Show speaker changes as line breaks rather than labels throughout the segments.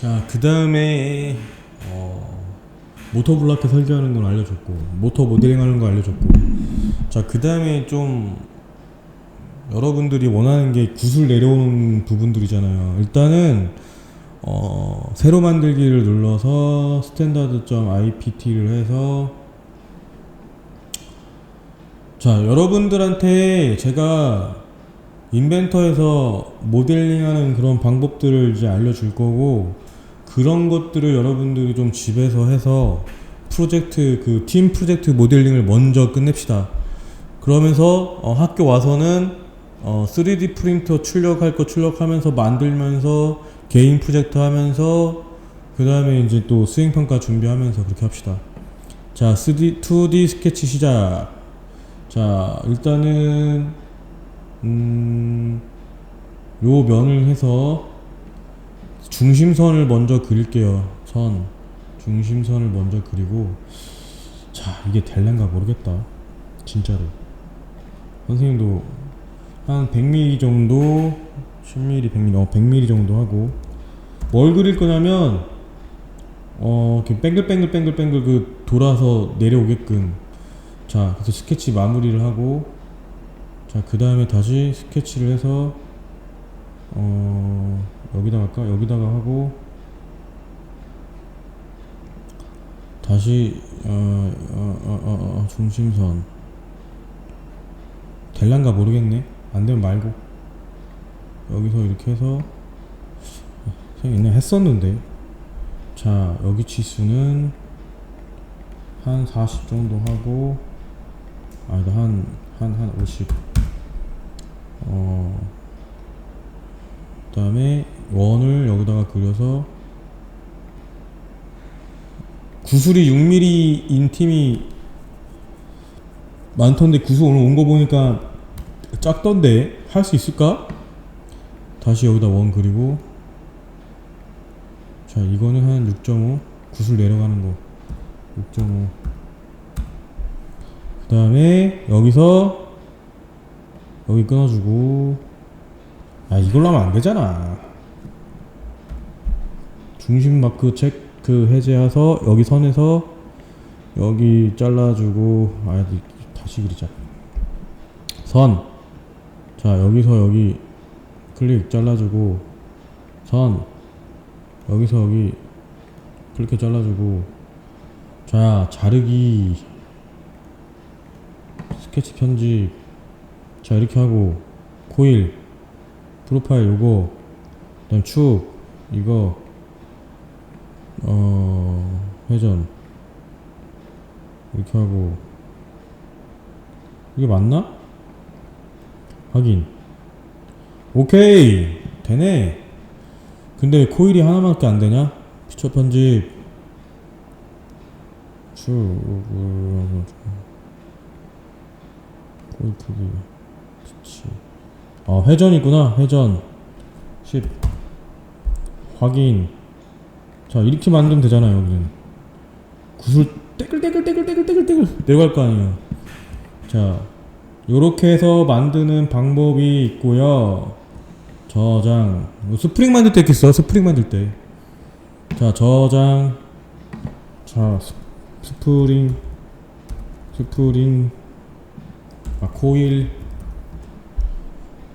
자, 그 다음에 어, 모터 블라켓 설계하는 건 알려줬고, 모터 모델링 하는 거 알려줬고, 자, 그 다음에 좀 여러분들이 원하는 게 구슬 내려오는 부분들이잖아요. 일단은 어, 새로 만들기를 눌러서 스탠다드.ipt를 해서 자, 여러분들한테 제가 인벤터에서 모델링하는 그런 방법들을 이제 알려줄 거고 그런 것들을 여러분들이 좀 집에서 해서 프로젝트 그 팀 프로젝트 모델링을 먼저 끝냅시다. 그러면서 어, 학교 와서는 어, 3D 프린터 출력할 거 출력하면서 만들면서 개인 프로젝트 하면서 그 다음에 이제 또 수행 평가 준비하면서 그렇게 합시다. 자, 3D, 2D 스케치 시작. 자, 일단은 음, 요 면을 해서 중심선을 먼저 그릴게요. 선. 중심선을 먼저 그리고 자, 이게 될란가 모르겠다. 진짜로. 선생님도 한 100mm 정도 10mm, 100mm, 어, 100mm 정도 하고 뭘 그릴 거냐면 어, 이렇게 뱅글뱅글뱅글뱅글 그 돌아서 내려오게끔 자, 그래서 스케치 마무리를 하고 자, 그 다음에 다시 스케치를 해서 어, 여기다가 할까? 여기다가 하고 다시 어, 어, 어, 어, 어, 중심선 될란가 모르겠네. 안 되면 말고 여기서 이렇게 해서 옛날에 했었는데 자 여기 치수는 한 40 정도 하고 아니다 한 한 한 50. 어 그 다음에 원을 여기다가 그려서 구슬이 6mm인 팀이 많던데 구슬 오늘 온 거 보니까 작던데 할 수 있을까? 다시 여기다 원 그리고 자 이거는 한 6.5 구슬 내려가는 거. 6.5 그 다음에 여기서 여기 끊어주고. 아 이걸로 하면 안 되잖아 중심 마크 체크 해제해서 여기 선에서 여기 잘라주고 아 다시 그리자 선. 자, 여기서 여기 클릭 잘라주고, 선. 여기서 여기 클릭 잘라주고, 자, 자르기. 스케치 편집. 자, 이렇게 하고, 코일. 프로파일 요거. 그 다음 축. 이거. 어, 회전. 이렇게 하고. 이게 맞나? 확인. 오케이. 되네. 근데 왜 코일이 하나밖에 안 되냐? 피처 편집. 쭉. 코일 크기. 그치. 아, 회전 있구나. 회전. 10. 확인. 자, 이렇게 만들면 되잖아요, 여기는. 구슬 떼글떼글떼글떼글떼글 내려갈 거 아니에요. 자, 요렇게 해서 만드는 방법이 있고요. 저장. 뭐 스프링 만들 때 써. 스프링 만들 때. 자, 저장. 자, 스, 스프링. 스프링. 아, 코일.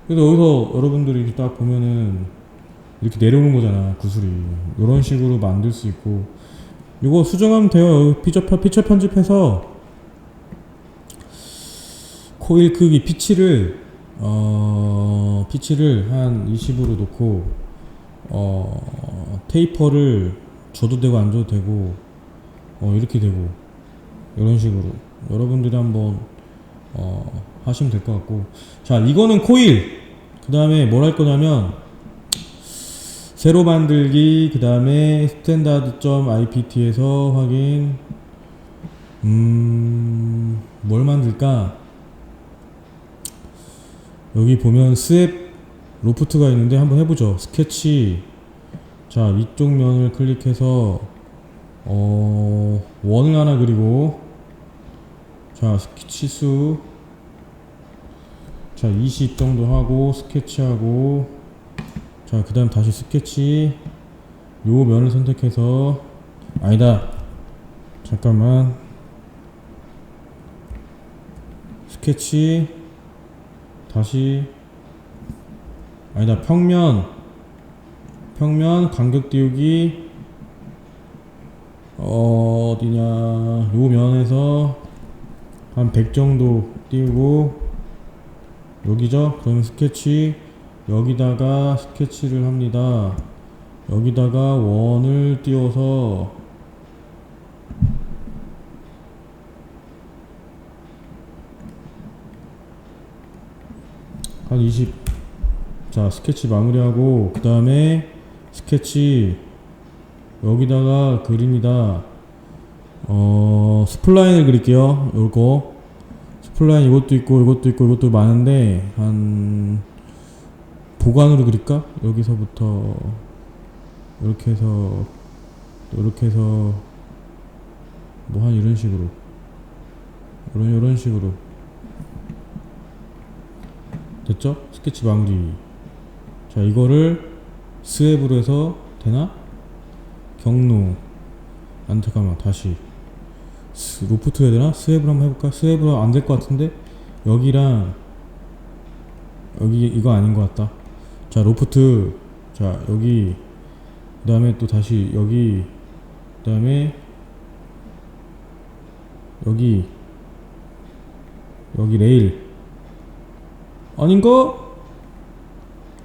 그래서 여기서 여러분들이 딱 보면은 이렇게 내려오는 거잖아. 구슬이. 요런 식으로 만들 수 있고. 이거 수정하면 돼요. 피처, 피처 편집해서 코일 크기 피치를 어 피치를 한 20으로 놓고 어 테이퍼를 줘도 되고 안 줘도 되고 어 이렇게 되고 이런 식으로 여러분들이 한번 어 하시면 될 것 같고 자 이거는 코일 그 다음에 뭘 할 거냐면 새로 만들기 그 다음에 스탠다드.ipt에서 확인 음 뭘 만들까 여기 보면 스왑 로프트가 있는데 한번 해보죠. 스케치. 자, 이쪽 면을 클릭해서, 어, 원을 하나 그리고, 자, 스케치 수. 자, 20 정도 하고, 스케치하고, 자, 그 다음 다시 스케치. 요 면을 선택해서 아니다. 잠깐만. 스케치. 다시. 아니다 평면. 평면 간격 띄우기. 어, 어디냐. 요 면에서 한 100 정도 띄우고 여기죠? 그럼 스케치 여기다가 스케치를 합니다 여기다가 원을 띄워서 한 20. 자, 스케치 마무리하고 그 다음에 스케치 여기다가 그립니다. 어, 스플라인을 그릴게요. 요거 스플라인 이것도 있고 이것도 있고 이것도 많은데 한 보관으로 그릴까? 여기서부터 이렇게 해서 또 이렇게 해서 뭐 한 이런 식으로 이런 이런 식으로 됐죠? 스케치 마무리. 자, 이거를 스왑으로 해서 되나? 경로. 안 잠깐만 다시 스, 로프트 해야 되나? 스왑으로 한번 해볼까? 스왑으로 안 될 것 같은데 여기랑 여기 이거 아닌 것 같다. 자, 로프트. 자, 여기 그 다음에 또 다시 여기 그 다음에 여기 여기 레일 아닌가?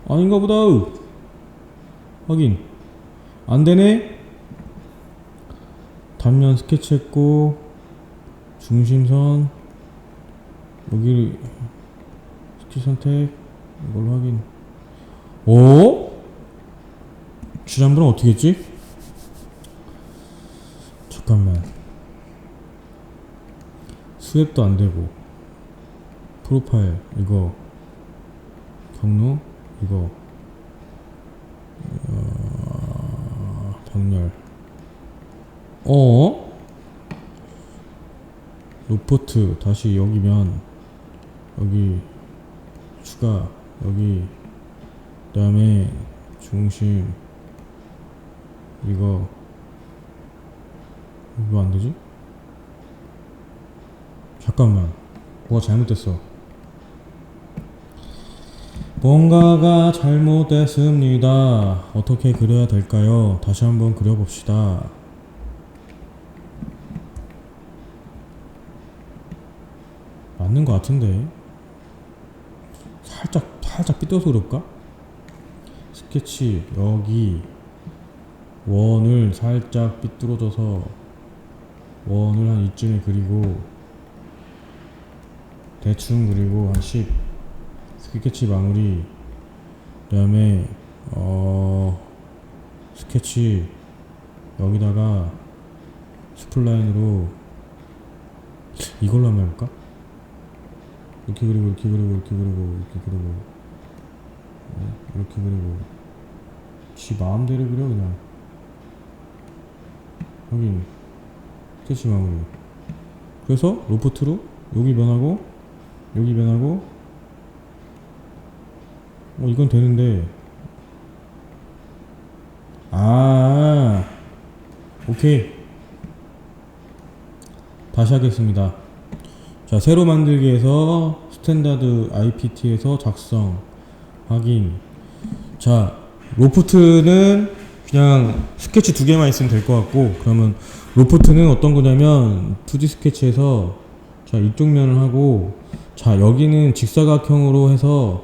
아닌가 보다. 확인. 안 되네? 단면 스케치 했고, 중심선, 여기, 스케치 선택, 이걸로 확인. 오? 지난번은 어떻게 했지? 잠깐만. 스왑도 안 되고, 프로파일, 이거, 경로 이거 어, 병렬 어 로포트 다시 여기면 여기 추가 여기 그 다음에 중심 이거 이거 안 되지? 잠깐만 뭐가 잘못됐어 뭔가가 잘못됐습니다. 어떻게 그려야 될까요? 다시 한번 그려봅시다. 맞는 것 같은데. 살짝, 살짝 삐뚤어서 그럴까? 스케치, 여기, 원을 살짝 삐뚤어져서, 원을 한 이쯤에 그리고, 대충 그리고 한 10. 스케치 마무리 그 다음에 어 스케치 여기다가 스플라인으로 이걸로 한번 해볼까? 이렇게 그리고 이렇게 그리고 이렇게 그리고 이렇게 그리고 네, 이렇게 그리고 지 마음대로 그려 그냥 확인 스케치 마무리 그래서 로프트로 여기 변하고 여기 변하고 어, 이건 되는데. 아, 오케이. 다시 하겠습니다. 자, 새로 만들기에서 스탠다드 IPT에서 작성, 확인. 자, 로프트는 그냥 스케치 두 개만 있으면 될 것 같고, 그러면 로프트는 어떤 거냐면 2D 스케치에서 자, 이쪽 면을 하고, 자, 여기는 직사각형으로 해서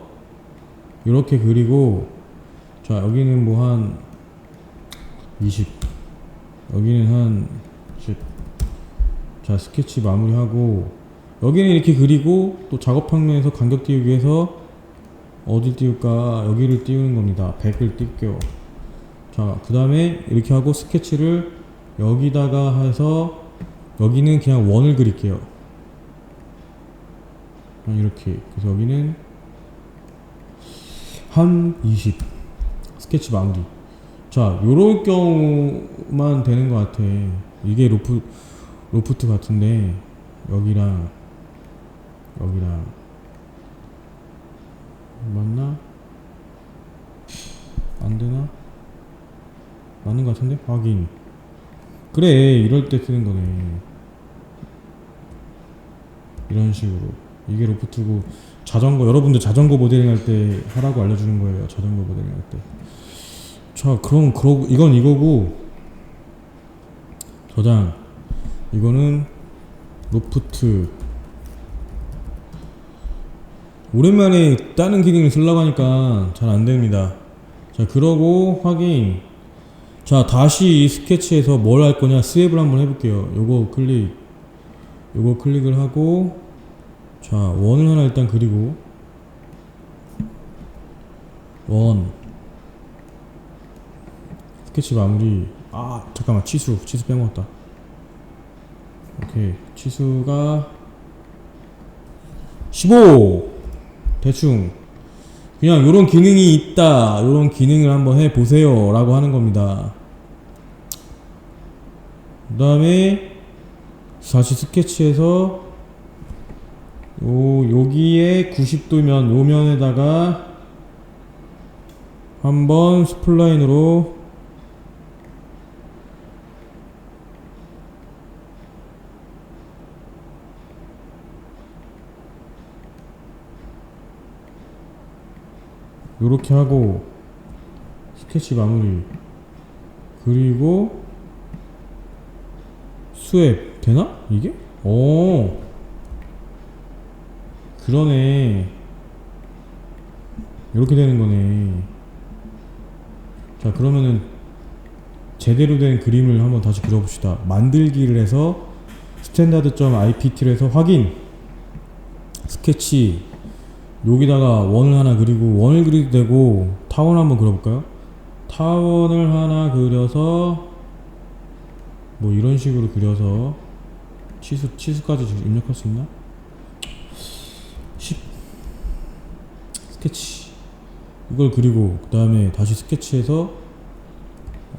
이렇게 그리고 자 여기는 뭐 한 20 여기는 한 10. 자 스케치 마무리하고 여기는 이렇게 그리고 또 작업 평면에서 간격 띄우기 위해서 어딜 띄울까 여기를 띄우는 겁니다 100을 띄울게요 자그 다음에 이렇게 하고 스케치를 여기다가 해서 여기는 그냥 원을 그릴게요 이렇게 그래서 여기는 한 20. 스케치 마무리. 자, 요럴 경우만 되는 것 같아. 이게 로프, 로프트 같은데, 여기랑, 여기랑, 맞나? 안 되나? 맞는 것 같은데? 확인. 그래, 이럴 때 쓰는 거네. 이런 식으로. 이게 로프트고, 자전거, 여러분들 자전거 모델링 할 때 하라고 알려주는 거예요. 자전거 모델링 할 때. 자, 그럼, 그러, 이건 이거고, 저장. 이거는 로프트. 오랜만에 다른 기능을 쓰려고 하니까 잘 안 됩니다. 자, 그러고 확인. 자, 다시 이 스케치에서 뭘 할 거냐 스왑을 한번 해볼게요. 요거 클릭. 요거 클릭을 하고, 자, 원을 하나 일단 그리고, 원. 스케치 마무리. 아, 잠깐만, 치수. 치수 빼먹었다. 오케이. 치수가 15! 대충. 그냥 요런 기능이 있다. 요런 기능을 한번 해 보세요. 라고 하는 겁니다. 그 다음에 다시 스케치에서 요, 여기에 90도면 요 면에다가 한번 스플라인으로 요렇게 하고 스케치 마무리. 그리고 스왑 되나? 이게? 오. 그러네. 이렇게 되는 거네. 자 그러면은 제대로 된 그림을 한번 다시 그려봅시다. 만들기를 해서 스탠다드.ipt를 해서 확인. 스케치 여기다가 원을 하나 그리고 원을 그리도 되고 타원 한번 그려볼까요? 타원을 하나 그려서 뭐 이런 식으로 그려서 치수 치수까지 입력할 수 있나? 10 스케치 이걸 그리고 그 다음에 다시 스케치해서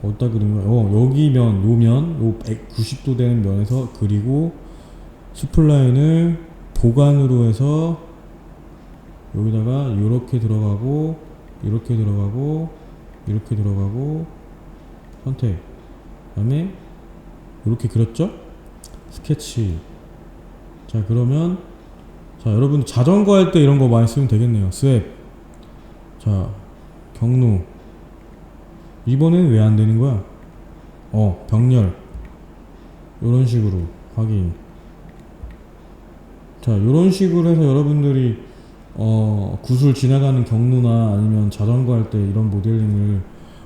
어디다 그린 거야? 어 여기 면, 요 면, 요 190도 되는 면에서 그리고 스플라인을 보관으로 해서 여기다가 이렇게 들어가고 이렇게 들어가고 이렇게 들어가고 선택. 그다음에 이렇게 그렸죠? 스케치. 자 그러면 자 여러분 자전거 할 때 이런 거 많이 쓰면 되겠네요. 스왑 자 경로. 이번엔 왜 안 되는 거야? 어 병렬. 이런 식으로 확인. 자 이런 식으로 해서 여러분들이 어, 구슬 지나가는 경로나 아니면 자전거 할 때 이런 모델링을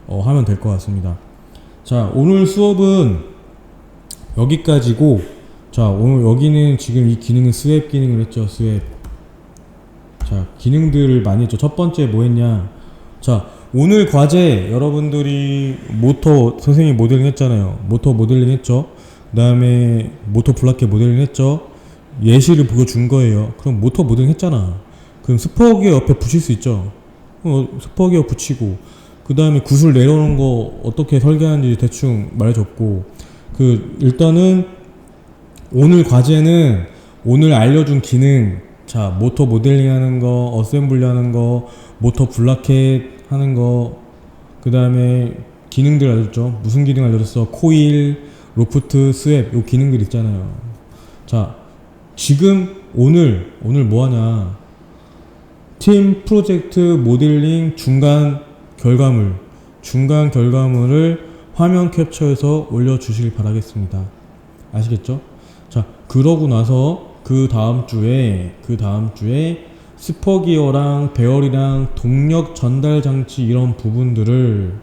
어, 하면 될 것 같습니다. 자, 오늘 수업은 여기까지고, 자, 오늘 여기는 지금 이 기능은 스왑 기능을 했죠, 스왑. 자, 기능들을 많이 했죠. 첫 번째 뭐 했냐. 자, 오늘 과제 여러분들이 모터 선생님 모델링 했잖아요. 모터 모델링 했죠. 그 다음에 모터 블라켓 모델링 했죠. 예시를 보여준 거예요. 그럼 모터 모델링 했잖아. 그럼 스포기어 옆에 붙일 수 있죠. 어, 스포기어 붙이고 그 다음에 구슬 내려오는 거 어떻게 설계하는지 대충 말해줬고 그 일단은 오늘 과제는 오늘 알려준 기능 자 모터 모델링 하는 거 어셈블리 하는 거 모터 블라켓 하는 거 그 다음에 기능들 알려줬죠. 무슨 기능 알려줬어? 코일 로프트 스왑 요 기능들 있잖아요. 자 지금 오늘 오늘 뭐 하냐 팀 프로젝트 모델링 중간 결과물 중간 결과물을 화면 캡처해서 올려주시길 바라겠습니다. 아시겠죠? 자 그러고 나서 그 다음 주에 그 다음 주에 스퍼기어랑 배열이랑 동력 전달 장치 이런 부분들을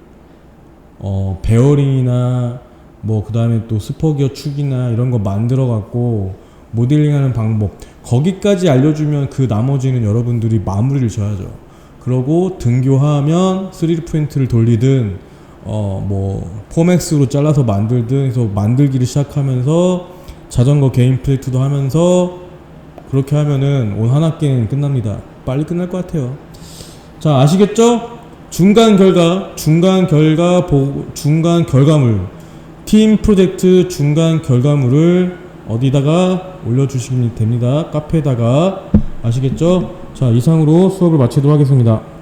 어 베어링이나 뭐 그 다음에 또 스퍼기어 축이나 이런 거 만들어 갖고 모델링하는 방법 거기까지 알려주면 그 나머지는 여러분들이 마무리를 져야죠. 그러고 등교하면 3D 프린트를 돌리든 어 뭐 포맥스로 잘라서 만들든 해서 만들기를 시작하면서 자전거 개인 프로젝트도 하면서 그렇게 하면은 온 한 학기는 끝납니다. 빨리 끝날 것 같아요. 자 아시겠죠? 중간 결과, 중간 결과 보 중간 결과물, 팀 프로젝트 중간 결과물을 어디다가 올려주시면 됩니다. 카페에다가 아시겠죠? 자 이상으로 수업을 마치도록 하겠습니다.